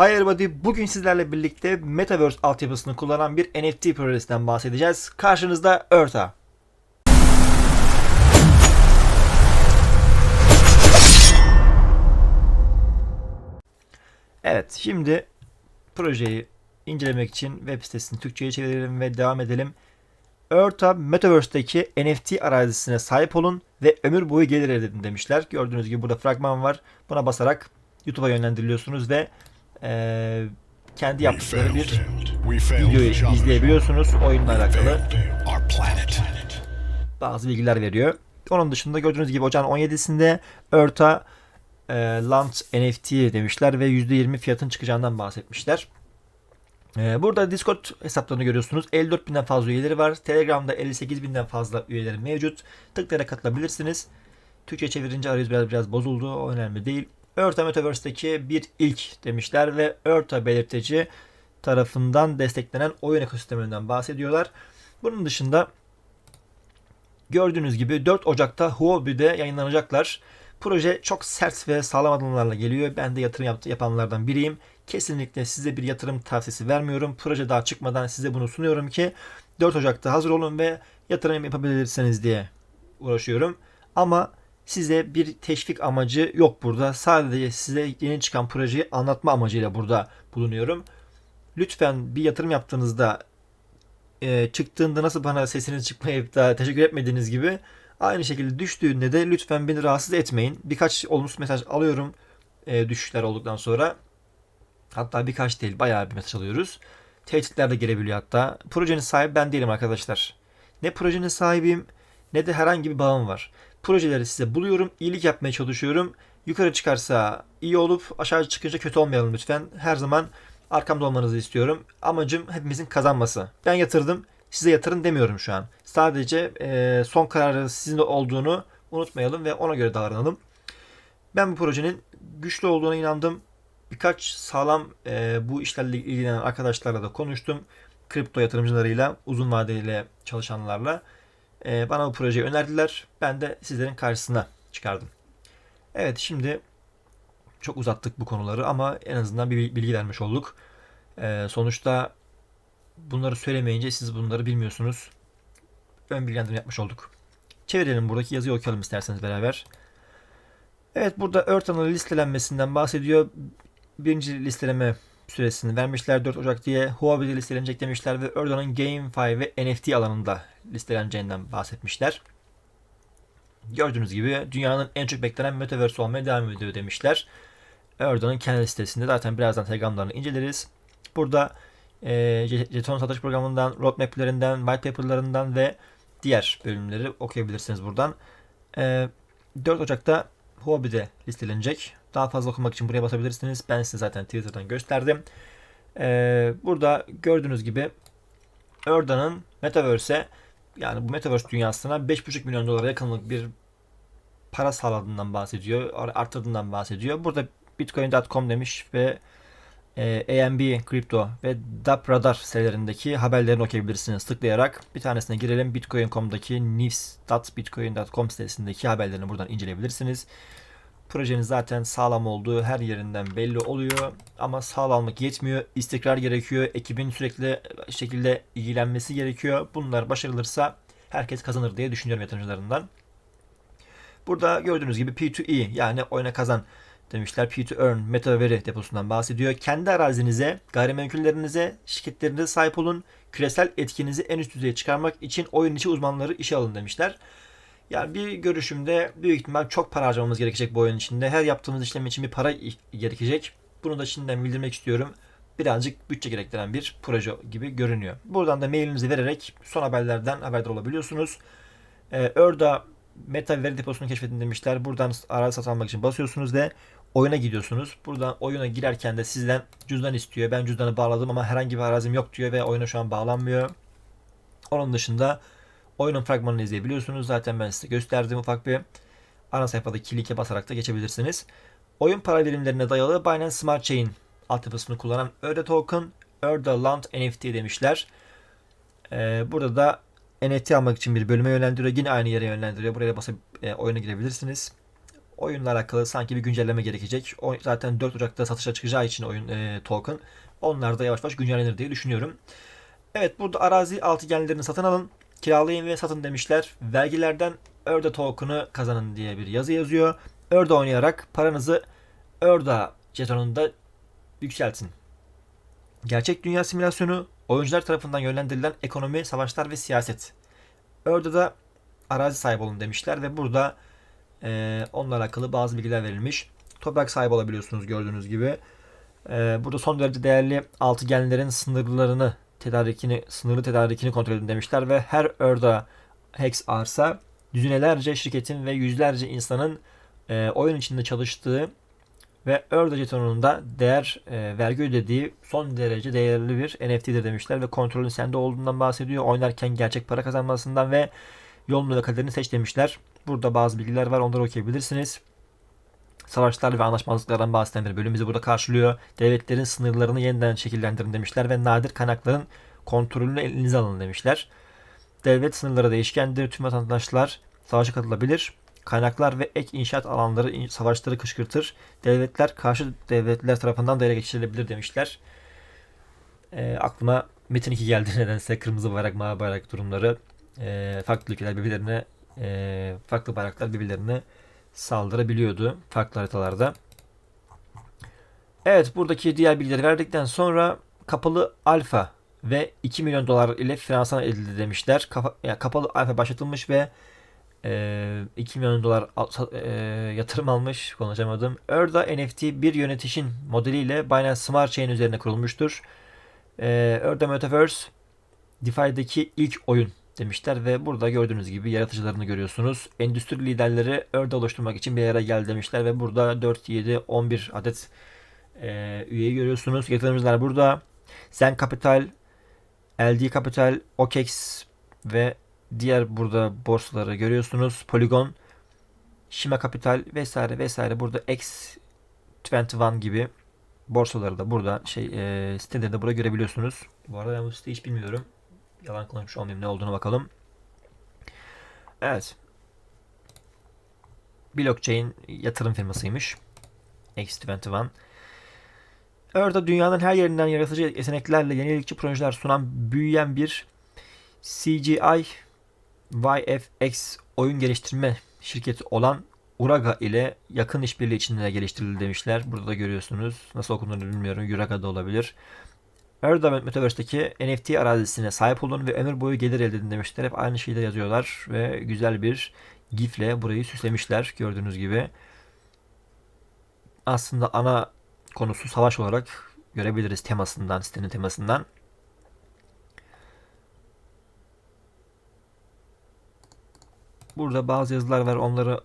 Hi everybody, bugün sizlerle birlikte Metaverse altyapısını kullanan bir NFT projesinden bahsedeceğiz. Karşınızda Örta. Evet, şimdi projeyi incelemek için web sitesini Türkçe'ye çevirelim ve devam edelim. Örta Metaverse'deki NFT arazisine sahip olun ve ömür boyu gelir elde edin demişler. Gördüğünüz gibi burada fragman var. Buna basarak YouTube'a yönlendiriliyorsunuz ve eee, kendi yaptıkları bir videoyu izleyebiliyorsunuz. Oyunla alakalı bazı bilgiler veriyor. Onun dışında gördüğünüz gibi ocağın 17'sinde Örta e, Launch NFT demişler ve %20 fiyatın çıkacağından bahsetmişler. E, burada Discord hesaplarını görüyorsunuz. 54 binden fazla üyeleri var. Telegram'da 58 binden fazla üyeleri mevcut. Tıklayarak katılabilirsiniz. Türkçe çevirince arayüz biraz biraz bozuldu. O önemli değil. Örta Metaverse'deki bir ilk demişler ve Örta belirteci tarafından desteklenen oyun ekosisteminden bahsediyorlar. Bunun dışında Gördüğünüz gibi 4 Ocak'ta Huobi'de yayınlanacaklar. Proje çok sert ve sağlam adımlarla geliyor. Ben de yatırım yaptı, yapanlardan biriyim. Kesinlikle size bir yatırım tavsiyesi vermiyorum. Proje daha çıkmadan size bunu sunuyorum ki 4 Ocak'ta hazır olun ve yatırım yapabilirsiniz diye uğraşıyorum. Ama size bir teşvik amacı yok burada. Sadece size yeni çıkan projeyi anlatma amacıyla burada bulunuyorum. Lütfen bir yatırım yaptığınızda e, çıktığında nasıl bana sesiniz çıkmayıp da teşekkür etmediğiniz gibi aynı şekilde düştüğünde de lütfen beni rahatsız etmeyin. Birkaç olumsuz mesaj alıyorum e, düşüşler olduktan sonra. Hatta birkaç değil bayağı bir mesaj alıyoruz. Tehditler de gelebiliyor hatta. Projenin sahibi ben değilim arkadaşlar. Ne projenin sahibiyim ne de herhangi bir bağım var. Projeleri size buluyorum, iyilik yapmaya çalışıyorum. Yukarı çıkarsa iyi olup aşağı çıkınca kötü olmayalım lütfen. Her zaman arkamda olmanızı istiyorum. Amacım hepimizin kazanması. Ben yatırdım, size yatırın demiyorum şu an. Sadece e, son kararı sizin de olduğunu unutmayalım ve ona göre davranalım. Ben bu projenin güçlü olduğuna inandım. Birkaç sağlam e, bu işlerle ilgilenen arkadaşlarla da konuştum. Kripto yatırımcılarıyla, uzun vadeli çalışanlarla. E, bana bu projeyi önerdiler. Ben de sizlerin karşısına çıkardım. Evet şimdi çok uzattık bu konuları ama en azından bir bilgi vermiş olduk. Ee, sonuçta bunları söylemeyince siz bunları bilmiyorsunuz. Ön bilgilendirme yapmış olduk. Çevirelim buradaki yazıyı okuyalım isterseniz beraber. Evet burada Örtan'ın listelenmesinden bahsediyor. Birinci listeleme süresini vermişler 4 Ocak diye. Huawei'de listelenecek demişler ve Ördan'ın GameFi ve NFT alanında listeleneceğinden bahsetmişler. Gördüğünüz gibi dünyanın en çok beklenen Metaverse olmaya devam ediyor demişler. Erdoğan'ın kendi sitesinde zaten birazdan telegramlarını inceleriz. Burada e, jeton satış programından, roadmaplerinden, white paper'larından ve diğer bölümleri okuyabilirsiniz buradan. E, 4 Ocak'ta Huobi'de listelenecek. Daha fazla okumak için buraya basabilirsiniz. Ben size zaten Twitter'dan gösterdim. E, burada gördüğünüz gibi Erdoğan'ın Metaverse'e yani bu Metaverse dünyasına 5,5 milyon dolara yakınlık bir para sağladığından bahsediyor, arttırdığından bahsediyor. Burada Bitcoin.com demiş ve e, AMB Crypto ve DAP Radar sitelerindeki haberlerini okuyabilirsiniz tıklayarak. Bir tanesine girelim. Bitcoin.com'daki news.bitcoin.com sitesindeki haberlerini buradan inceleyebilirsiniz. Projenin zaten sağlam olduğu her yerinden belli oluyor. Ama sağlamlık yetmiyor. İstikrar gerekiyor. Ekibin sürekli şekilde ilgilenmesi gerekiyor. Bunlar başarılırsa herkes kazanır diye düşünüyorum yatırımcılarından. Burada gördüğünüz gibi P2E yani oyna kazan demişler. P2Earn meta veri deposundan bahsediyor. Kendi arazinize, gayrimenkullerinize, şirketlerinize sahip olun. Küresel etkinizi en üst düzeye çıkarmak için oyun içi uzmanları işe alın demişler. Yani bir görüşümde büyük ihtimal çok para harcamamız gerekecek bu oyun içinde. Her yaptığımız işlem için bir para gerekecek. Bunu da şimdiden bildirmek istiyorum. Birazcık bütçe gerektiren bir proje gibi görünüyor. Buradan da mailinizi vererek son haberlerden haberdar olabiliyorsunuz. Ee, Örda meta veri deposunu keşfedin demişler. Buradan arazi satın almak için basıyorsunuz ve oyuna gidiyorsunuz. Buradan oyuna girerken de sizden cüzdan istiyor. Ben cüzdanı bağladım ama herhangi bir arazim yok diyor ve oyuna şu an bağlanmıyor. Onun dışında oyunun fragmanını izleyebiliyorsunuz. Zaten ben size gösterdim ufak bir. Ana sayfadaki linke basarak da geçebilirsiniz. Oyun para birimlerine dayalı Binance Smart Chain altyapısını kullanan Öde Token, Öde Land NFT demişler. Ee, burada da NFT almak için bir bölüme yönlendiriyor. Yine aynı yere yönlendiriyor. Buraya basıp e, oyuna girebilirsiniz. oyunla alakalı sanki bir güncelleme gerekecek. O, zaten 4 Ocak'ta satışa çıkacağı için oyun e, token. Onlar da yavaş yavaş güncellenir diye düşünüyorum. Evet burada arazi altıgenlerini satın alın. Kiralayın ve satın demişler. Vergilerden Örda token'ı kazanın diye bir yazı yazıyor. Örda oynayarak paranızı Örda jetonunda yükseltin. Gerçek dünya simülasyonu oyuncular tarafından yönlendirilen ekonomi, savaşlar ve siyaset. Örda'da arazi sahibi olun demişler ve burada e, onunla alakalı bazı bilgiler verilmiş. Toprak sahibi olabiliyorsunuz gördüğünüz gibi. E, burada son derece değerli altıgenlerin sınırlarını tedarikini, sınırlı tedarikini kontrol edin demişler ve her Örda Hex arsa düzinelerce şirketin ve yüzlerce insanın e, oyun içinde çalıştığı ve Örda jetonunun da değer e, vergi ödediği son derece değerli bir NFT'dir demişler ve kontrolün sende olduğundan bahsediyor. Oynarken gerçek para kazanmasından ve yolunu ve kaderini seç demişler. Burada bazı bilgiler var onları okuyabilirsiniz. Savaşlar ve anlaşmazlıklardan bahseden bir bölüm bizi burada karşılıyor. Devletlerin sınırlarını yeniden şekillendirin demişler ve nadir kaynakların kontrolünü elinize alın demişler. Devlet sınırları değişkendir. Tüm vatandaşlar savaşa katılabilir. Kaynaklar ve ek inşaat alanları savaşları kışkırtır. Devletler karşı devletler tarafından da ele geçirilebilir demişler. E, aklıma Metin 2 geldi nedense kırmızı bayrak, mavi bayrak durumları. E, farklı ülkeler birbirlerine e, farklı bayraklar birbirlerine saldırabiliyordu farklı haritalarda. Evet buradaki diğer bilgileri verdikten sonra kapalı alfa ve 2 milyon dolar ile finansman edildi demişler. Kapa, yani kapalı alfa başlatılmış ve e, 2 milyon dolar e, yatırım almış konuşamadım. Örda NFT bir yönetişin modeliyle Binance Smart Chain üzerine kurulmuştur. E, Örda Metaverse DeFi'deki ilk oyun demişler ve burada gördüğünüz gibi yaratıcılarını görüyorsunuz. Endüstri liderleri Örda oluşturmak için bir yere geldi demişler ve burada 4, 7, 11 adet e, üyeyi görüyorsunuz. Yatırımcılar burada. Zen Capital, LD Capital, OKEX ve diğer burada borsaları görüyorsunuz. Polygon, Shima Capital vesaire vesaire burada X21 gibi borsaları da burada şey e, siteleri de burada görebiliyorsunuz. Bu arada ben bu siteyi hiç bilmiyorum. Yalan konuşmuş olmayayım ne olduğunu bakalım. Evet. Blockchain yatırım firmasıymış. X21. Orada dünyanın her yerinden yaratıcı yeteneklerle yenilikçi projeler sunan büyüyen bir CGI YFX oyun geliştirme şirketi olan Uraga ile yakın işbirliği içinde geliştirildi demişler. Burada da görüyorsunuz. Nasıl okunduğunu bilmiyorum. Uraga da olabilir. Erda Metaverse'deki NFT arazisine sahip olun ve ömür boyu gelir elde edin demişler. Hep aynı şeyleri yazıyorlar ve güzel bir gifle burayı süslemişler gördüğünüz gibi. Aslında ana konusu savaş olarak görebiliriz temasından, sitenin temasından. Burada bazı yazılar var. Onları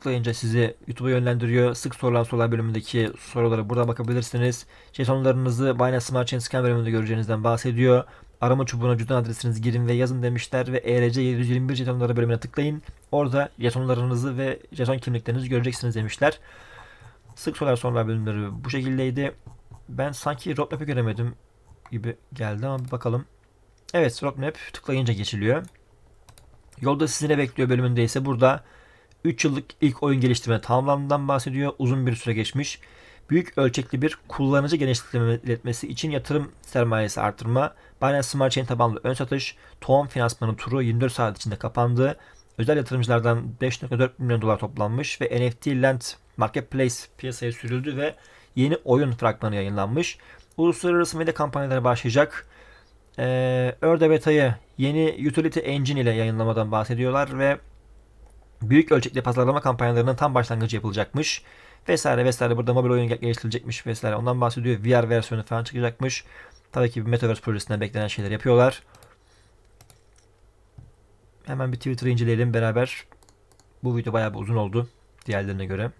tıklayınca sizi YouTube'a yönlendiriyor. Sık sorulan sorular bölümündeki sorulara burada bakabilirsiniz. Jetonlarınızı Binance Smart Chain Scan bölümünde göreceğinizden bahsediyor. Arama çubuğuna cüzdan adresinizi girin ve yazın demişler ve ERC 721 jetonları bölümüne tıklayın. Orada jetonlarınızı ve jeton kimliklerinizi göreceksiniz demişler. Sık sorular sorular bölümleri bu şekildeydi. Ben sanki roadmap'i göremedim gibi geldi ama bir bakalım. Evet roadmap tıklayınca geçiliyor. Yolda sizi ne bekliyor bölümünde ise burada 3 yıllık ilk oyun geliştirme tamamlandığından bahsediyor. Uzun bir süre geçmiş. Büyük ölçekli bir kullanıcı genişletmesi için yatırım sermayesi artırma, Binance Smart Chain tabanlı ön satış, tohum finansmanı turu 24 saat içinde kapandı. Özel yatırımcılardan 5.4 milyon dolar toplanmış ve NFT Land Marketplace piyasaya sürüldü ve yeni oyun fragmanı yayınlanmış. Uluslararası medya kampanyaları başlayacak. Ee, Örde Beta'yı yeni Utility Engine ile yayınlamadan bahsediyorlar ve büyük ölçekli pazarlama kampanyalarının tam başlangıcı yapılacakmış. Vesaire vesaire burada mobil oyun geliştirilecekmiş vesaire ondan bahsediyor. VR versiyonu falan çıkacakmış. Tabii ki bir Metaverse projesinden beklenen şeyler yapıyorlar. Hemen bir Twitter'ı inceleyelim beraber. Bu video bayağı bir uzun oldu diğerlerine göre.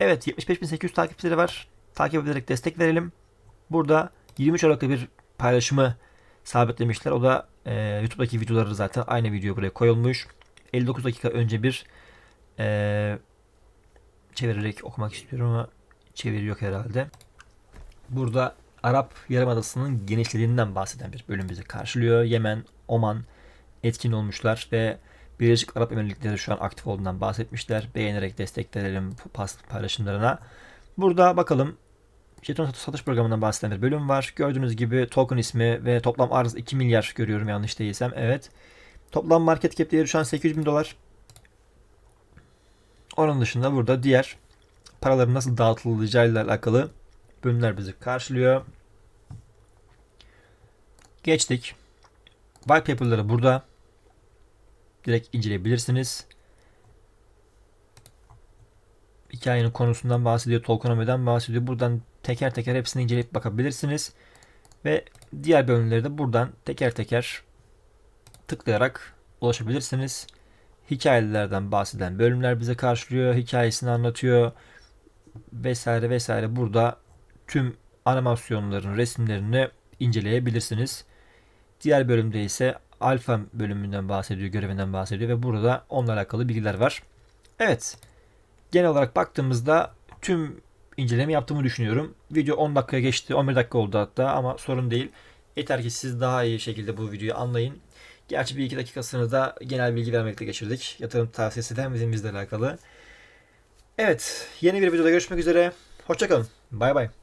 Evet 75.800 takipçileri var. Takip ederek destek verelim. Burada 23 Aralık'ta bir paylaşımı sabitlemişler. O da e, YouTube'daki videoları zaten aynı video buraya koyulmuş. 59 dakika önce bir e, çevirerek okumak istiyorum ama çeviri yok herhalde. Burada Arap Yarımadası'nın genişlediğinden bahseden bir bölüm bizi karşılıyor. Yemen, Oman etkin olmuşlar ve Birleşik Arap Emirlikleri şu an aktif olduğundan bahsetmişler. Beğenerek destekleyelim pas- paylaşımlarına. Burada bakalım jeton satış, programından bahseden bir bölüm var. Gördüğünüz gibi token ismi ve toplam arz 2 milyar görüyorum yanlış değilsem. Evet. Toplam market cap değeri şu an 800 bin dolar. Onun dışında burada diğer paraların nasıl dağıtılacağıyla alakalı bölümler bizi karşılıyor. Geçtik. White paper'ları burada. Direkt inceleyebilirsiniz. Hikayenin konusundan bahsediyor, tokenomi'den bahsediyor. Buradan teker teker hepsini inceleyip bakabilirsiniz. Ve diğer bölümleri de buradan teker teker tıklayarak ulaşabilirsiniz. Hikayelerden bahseden bölümler bize karşılıyor. Hikayesini anlatıyor. Vesaire vesaire. Burada tüm animasyonların resimlerini inceleyebilirsiniz. Diğer bölümde ise alfa bölümünden bahsediyor, görevinden bahsediyor ve burada onunla alakalı bilgiler var. Evet. Genel olarak baktığımızda tüm inceleme yaptığımı düşünüyorum. Video 10 dakikaya geçti. 11 dakika oldu hatta ama sorun değil. Yeter ki siz daha iyi şekilde bu videoyu anlayın. Gerçi bir iki dakikasını da genel bilgi vermekle geçirdik. Yatırım tavsiyesi de bizimle alakalı. Evet. Yeni bir videoda görüşmek üzere. Hoşçakalın. Bay bay.